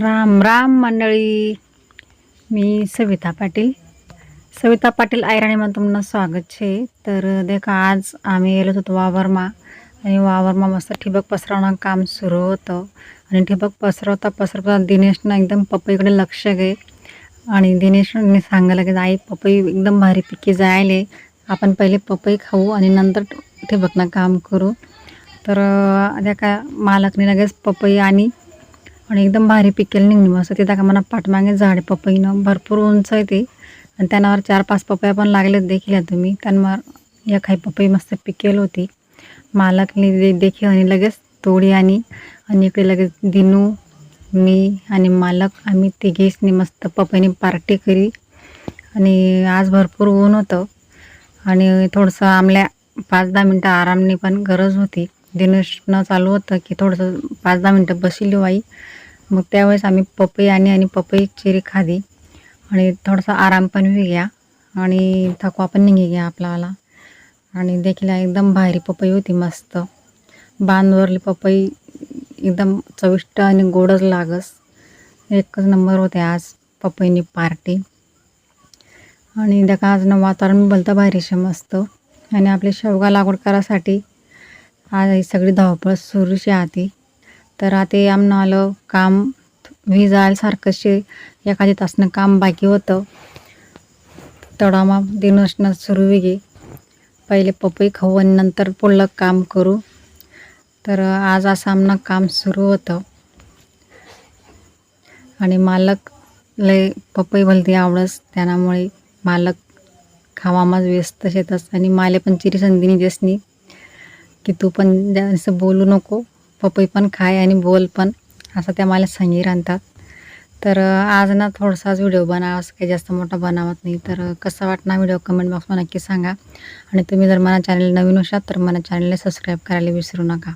राम राम मंडळी. मी सविता पाटील. सविता पाटील आयराणीમાં तुम्हाला स्वागत छे. तर देखा आज आम्ही गेलो होतो वावरमा आणि वावरमा मस्त ठिबक पसरवणं काम सुरू होतं. आणि ठिबक पसरवता पसरवता दिनेशनं एकदम पपईकडे लक्ष गे आणि दिनेशने सांगायला की आई पपई एकदम भारी पिके जायले. आपण पहिले पपई खाऊ आणि नंतर ठिबकनं काम करू. तर त्या का मालकने लगेच पपई आणि आणि एकदम भारी पिकेल निघली. मस्त तिथं का मला पाठमागे झाड पपईनं भरपूर उंच आहे ते. आणि त्यांनावर चार पाच पपया पण लागलेत देखील आहे तुम्ही त्यांवर या काही पपई मस्त पिकेल होती. मालकने दे देखील आणि लगेच तोडी आणि आणि इकडे लगेच दिनू मी आणि मालक आम्ही तिघेचनी मस्त पपईने पार्टी करी. आणि आज भरपूर ऊन होतं. आणि थोडंसं आमल्या पाच दहा मिनटं आरामने पण गरज होती. दिनेशनं चालू होतं की थोडंसं पाच दहा मिनटं बसली बाई मग त्यावेळेस आम्ही पपई आणि आणि पपई चिरी खाधी. आणि थोडासा आराम पण होई गया आणि थकवा पण निघे गया आपल्याला. आणि देखील एकदम भारी पपई होती मस्त. बांधवरली पपई एकदम चविष्ट आणि गोडच लागस. एकच नंबर होते आज पपईनी पार्टी. आणि देखा आज वातावरण बोलतं भारीशे मस्त. आणि आपली शेवगा लागवड करासाठी आज ही सगळी धावपळ सुरूशी आती तर आता आमनं आलं काम. वीज आल्यासारखं शे एखादी तासनं काम बाकी होतं. तडामा दिन असणं सुरू वेगे. पहिले पपई खाऊ आणि नंतर पुढलं काम करू. तर आज असं आमनं काम सुरू होतं. आणि मालक लय पपई भलती आवडस. त्यामुळे मालक खावामाच व्यस्त शेतस. आणि माले पण चिरी संधीनी देसनी. की तू पण जास्त बोलू नको. पपई पण खाय आणि बोल पण असं त्या मला संगीर आणतात. तर आज ना थोडासाच व्हिडिओ बनावा असं काही जास्त मोठा बनावत नाही. तर कसा वाटणार व्हिडिओ कमेंट बॉक्समध्ये नक्की सांगा. आणि तुम्ही जर मला चॅनल नवीन असाल तर मला चॅनलला सबस्क्राईब करायला विसरू नका.